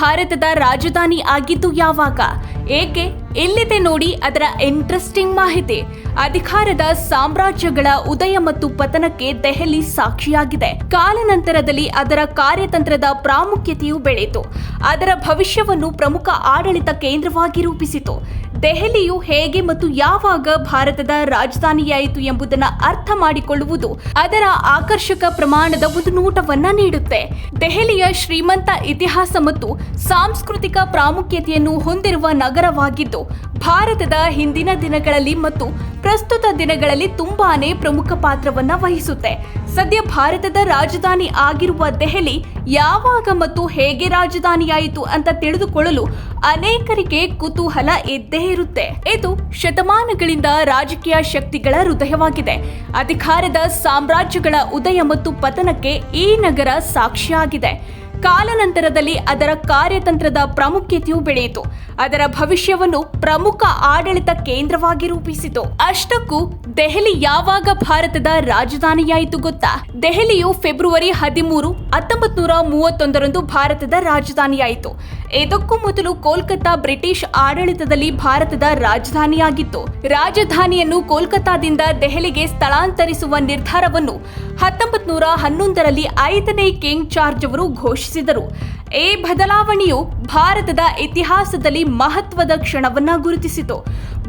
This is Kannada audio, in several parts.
ಭಾರತದ ರಾಜಧಾನಿ ಆಗಿದ್ದು ಯಾವಾಗ? ಏಕೆ? ಇಲ್ಲಿದೆ ನೋಡಿ ಅದರ ಇಂಟ್ರೆಸ್ಟಿಂಗ್ ಮಾಹಿತಿ. ಅಧಿಕಾರದ ಸಾಮ್ರಾಜ್ಯಗಳ ಉದಯ ಮತ್ತು ಪತನಕ್ಕೆ ದೆಹಲಿ ಸಾಕ್ಷಿಯಾಗಿದೆ. ಕಾಲನಂತರದಲ್ಲಿ ಅದರ ಕಾರ್ಯತಂತ್ರದ ಪ್ರಾಮುಖ್ಯತೆಯು ಬೆಳೆಯಿತು. ಅದರ ಭವಿಷ್ಯವನ್ನು ಪ್ರಮುಖ ಆಡಳಿತ ಕೇಂದ್ರವಾಗಿ ರೂಪಿಸಿತು. ದೆಹಲಿಯು ಹೇಗೆ ಮತ್ತು ಯಾವಾಗ ಭಾರತದ ರಾಜಧಾನಿಯಾಯಿತು ಎಂಬುದನ್ನು ಅರ್ಥ ಮಾಡಿಕೊಳ್ಳುವುದು ಅದರ ಆಕರ್ಷಕ ಪ್ರಮಾಣದ ಒಂದು ನೋಟವನ್ನ ನೀಡುತ್ತೆ. ದೆಹಲಿಯ ಶ್ರೀಮಂತ ಇತಿಹಾಸ ಮತ್ತು ಸಾಂಸ್ಕೃತಿಕ ಪ್ರಾಮುಖ್ಯತೆಯನ್ನು ಹೊಂದಿರುವ ನಗರವಾಗಿದ್ದು ಭಾರತದ ಹಿಂದಿನ ದಿನಗಳಲ್ಲಿ ಮತ್ತು ಪ್ರಸ್ತುತ ದಿನಗಳಲ್ಲಿ ತುಂಬಾನೇ ಪ್ರಮುಖ ಪಾತ್ರವನ್ನ ವಹಿಸುತ್ತೆ. ಸದ್ಯ ಭಾರತದ ರಾಜಧಾನಿ ಆಗಿರುವ ದೆಹಲಿ ಯಾವಾಗ ಮತ್ತು ಹೇಗೆ ರಾಜಧಾನಿಯಾಯಿತು ಅಂತ ತಿಳಿದುಕೊಳ್ಳಲು ಅನೇಕರಿಗೆ ಕುತೂಹಲ ಇದ್ದೇ ಇರುತ್ತೆ. ಇದು ಶತಮಾನಗಳಿಂದ ರಾಜಕೀಯ ಶಕ್ತಿಗಳ ಹೃದಯವಾಗಿದೆ. ಅಧಿಕಾರದ ಸಾಮ್ರಾಜ್ಯಗಳ ಉದಯ ಮತ್ತು ಪತನಕ್ಕೆ ಈ ನಗರ ಸಾಕ್ಷಿಯಾಗಿದೆ. ಕಾಲಾನಂತರದಲ್ಲಿ ಅದರ ಕಾರ್ಯತಂತ್ರದ ಪ್ರಾಮುಖ್ಯತೆಯು ಬೆಳೆಯಿತು. ಅದರ ಭವಿಷ್ಯವನ್ನು ಪ್ರಮುಖ ಆಡಳಿತ ಕೇಂದ್ರವಾಗಿ ರೂಪಿಸಿತು. ಅಷ್ಟಕ್ಕೂ ದೆಹಲಿ ಯಾವಾಗ ಭಾರತದ ರಾಜಧಾನಿಯಾಯಿತು ಗೊತ್ತಾ? ದೆಹಲಿಯು ಫೆಬ್ರವರಿ ಹದಿಮೂರು ಹತ್ತೊಂಬತ್ ನೂರ ಮೂವತ್ತೊಂದರಂದು ಭಾರತದ ರಾಜಧಾನಿಯಾಯಿತು. ಇದಕ್ಕೂ ಮೊದಲು ಕೋಲ್ಕತ್ತಾ ಬ್ರಿಟಿಷ್ ಆಡಳಿತದಲ್ಲಿ ಭಾರತದ ರಾಜಧಾನಿಯಾಗಿತ್ತು. ರಾಜಧಾನಿಯನ್ನು ಕೋಲ್ಕತ್ತಾದಿಂದ ದೆಹಲಿಗೆ ಸ್ಥಳಾಂತರಿಸುವ ನಿರ್ಧಾರವನ್ನು ಹತ್ತೊಂಬತ್ ನೂರ ಹನ್ನೊಂದರಲ್ಲಿ ಐದನೇ ಕಿಂಗ್ ಚಾರ್ಜ್ ಅವರು ಘೋಷಿಸಿದರು. ಈ ಬದಲಾವಣೆಯು ಭಾರತದ ಇತಿಹಾಸದಲ್ಲಿ ಮಹತ್ವದ ಕ್ಷಣವನ್ನ ಗುರುತಿಸಿತು.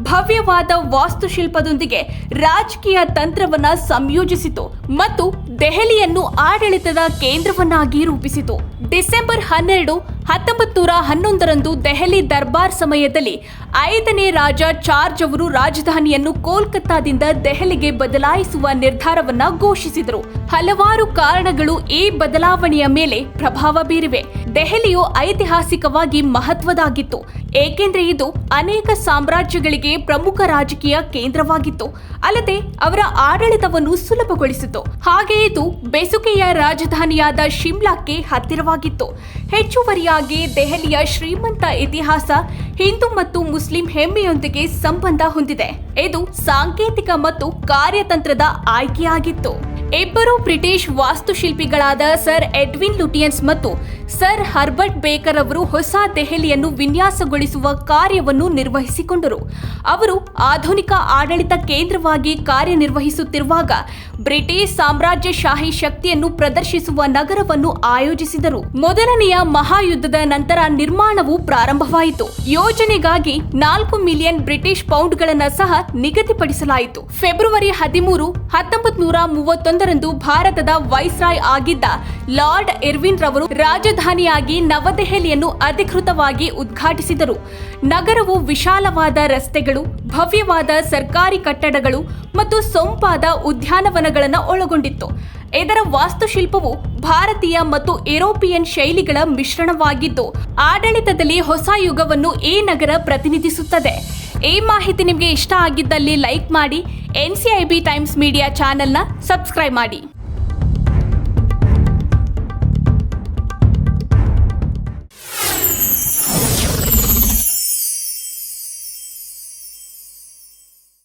ಭವ್ಯವಾದ ವಾಸ್ತುಶಿಲ್ಪದೊಂದಿಗೆ ರಾಜಕೀಯ ತಂತ್ರವನ್ನ ಸಂಯೋಜಿಸಿತು ಮತ್ತು ದೆಹಲಿಯನ್ನು ಆಡಳಿತದ ಕೇಂದ್ರವನ್ನಾಗಿ ರೂಪಿಸಿತು. ಡಿಸೆಂಬರ್ ಹನ್ನೆರಡು ಹತ್ತೊಂಬತ್ತು ನೂರ ಹನ್ನೊಂದರಂದು ದೆಹಲಿ ದರ್ಬಾರ್ ಸಮಯದಲ್ಲಿ ಐದನೇ ರಾಜ ಚಾರ್ಜ್ ಅವರು ರಾಜಧಾನಿಯನ್ನು ಕೋಲ್ಕತ್ತಾದಿಂದ ದೆಹಲಿಗೆ ಬದಲಾಯಿಸುವ ನಿರ್ಧಾರವನ್ನ ಘೋಷಿಸಿದರು. ಹಲವಾರು ಕಾರಣಗಳು ಈ ಬದಲಾವಣೆಯ ಮೇಲೆ ಪ್ರಭಾವ ಬೀರಿವೆ. ದೆಹಲಿಯು ಐತಿಹಾಸಿಕವಾಗಿ ಮಹತ್ವದಾಗಿತ್ತು. ಏಕೆಂದರೆ ಇದು ಅನೇಕ ಸಾಮ್ರಾಜ್ಯಗಳಿಗೆ ಪ್ರಮುಖ ರಾಜಕೀಯ ಕೇಂದ್ರವಾಗಿತ್ತು. ಅಲ್ಲದೆ ಅವರ ಆಡಳಿತವನ್ನು ಸುಲಭಗೊಳಿಸಿತು. ಹಾಗೆ ಇದು ಬೆಸುಗೆಯ ರಾಜಧಾನಿಯಾದ ಶಿಮ್ಲಾಕ್ಕೆ ಹತ್ತಿರವಾಗಿತ್ತು. ಹೆಚ್ಚುವರಿಯಾಗಿ ದೆಹಲಿಯ ಶ್ರೀಮಂತ ಇತಿಹಾಸ ಹಿಂದೂ ಮತ್ತು ಮುಸ್ಲಿಂ ಹೆಮ್ಮೆಯೊಂದಿಗೆ ಸಂಬಂಧ ಹೊಂದಿದೆ. ಇದು ಸಾಂಕೇತಿಕ ಮತ್ತು ಕಾರ್ಯತಂತ್ರದ ಆಯ್ಕೆಯಾಗಿತ್ತು. ಇಬ್ಬರು ಬ್ರಿಟಿಷ್ ವಾಸ್ತುಶಿಲ್ಪಿಗಳಾದ ಸರ್ ಎಡ್ವಿನ್ ಲುಟಿಯನ್ಸ್ ಮತ್ತು ಸರ್ ಹರ್ಬರ್ಟ್ ಬೇಕರ್ ಅವರು ಹೊಸ ದೆಹಲಿಯನ್ನು ವಿನ್ಯಾಸಗೊಳಿಸುವ ಕಾರ್ಯವನ್ನು ನಿರ್ವಹಿಸಿಕೊಂಡರು. ಅವರು ಆಧುನಿಕ ಆಡಳಿತ ಕೇಂದ್ರವಾಗಿ ಕಾರ್ಯನಿರ್ವಹಿಸುತ್ತಿರುವಾಗ ಬ್ರಿಟಿಷ್ ಸಾಮ್ರಾಜ್ಯಶಾಹಿ ಶಕ್ತಿಯನ್ನು ಪ್ರದರ್ಶಿಸುವ ನಗರವನ್ನು ಆಯೋಜಿಸಿದರು. ಮೊದಲನೆಯ ಮಹಾಯುದ್ಧದ ನಂತರ ನಿರ್ಮಾಣವು ಪ್ರಾರಂಭವಾಯಿತು. ಯೋಜನೆಗಾಗಿ ನಾಲ್ಕು ಮಿಲಿಯನ್ ಬ್ರಿಟಿಷ್ ಪೌಂಡ್ಗಳನ್ನು ಸಹ ನಿಗದಿಪಡಿಸಲಾಯಿತು. ಫೆಬ್ರವರಿ ಹದಿಮೂರು ಹತ್ತೊಂಬತ್ ನೂರ ಮೂವತ್ತೊಂದರಂದು ಭಾರತದ ವೈಸ್ರಾಯ್ ಆಗಿದ್ದ ಲಾರ್ಡ್ ಎರ್ವಿನ್ ರವರು ರಾಜಧಾನಿಯಾಗಿ ನವದೆಹಲಿಯನ್ನು ಅಧಿಕೃತವಾಗಿ ಉದ್ಘಾಟಿಸಿದರು. ನಗರವು ವಿಶಾಲವಾದ ರಸ್ತೆಗಳು, ಭವ್ಯವಾದ ಸರ್ಕಾರಿ ಕಟ್ಟಡಗಳು ಮತ್ತು ಸೊಂಪಾದ ಉದ್ಯಾನವನಗಳನ್ನು ಒಳಗೊಂಡಿತ್ತು. ಇದರ ವಾಸ್ತುಶಿಲ್ಪವು ಭಾರತೀಯ ಮತ್ತು ಯುರೋಪಿಯನ್ ಶೈಲಿಗಳ ಮಿಶ್ರಣವಾಗಿದ್ದು, ಆಡಳಿತದಲ್ಲಿ ಹೊಸ ಯುಗವನ್ನು ಈ ನಗರ ಪ್ರತಿನಿಧಿಸುತ್ತದೆ. ಈ ಮಾಹಿತಿ ನಿಮಗೆ ಇಷ್ಟ ಆಗಿದ್ದಲ್ಲಿ ಲೈಕ್ ಮಾಡಿ N C I B times media ಚಾನೆಲ್ನ ಸಬ್ಸ್ಕ್ರೈಬ್ ಮಾಡಿ.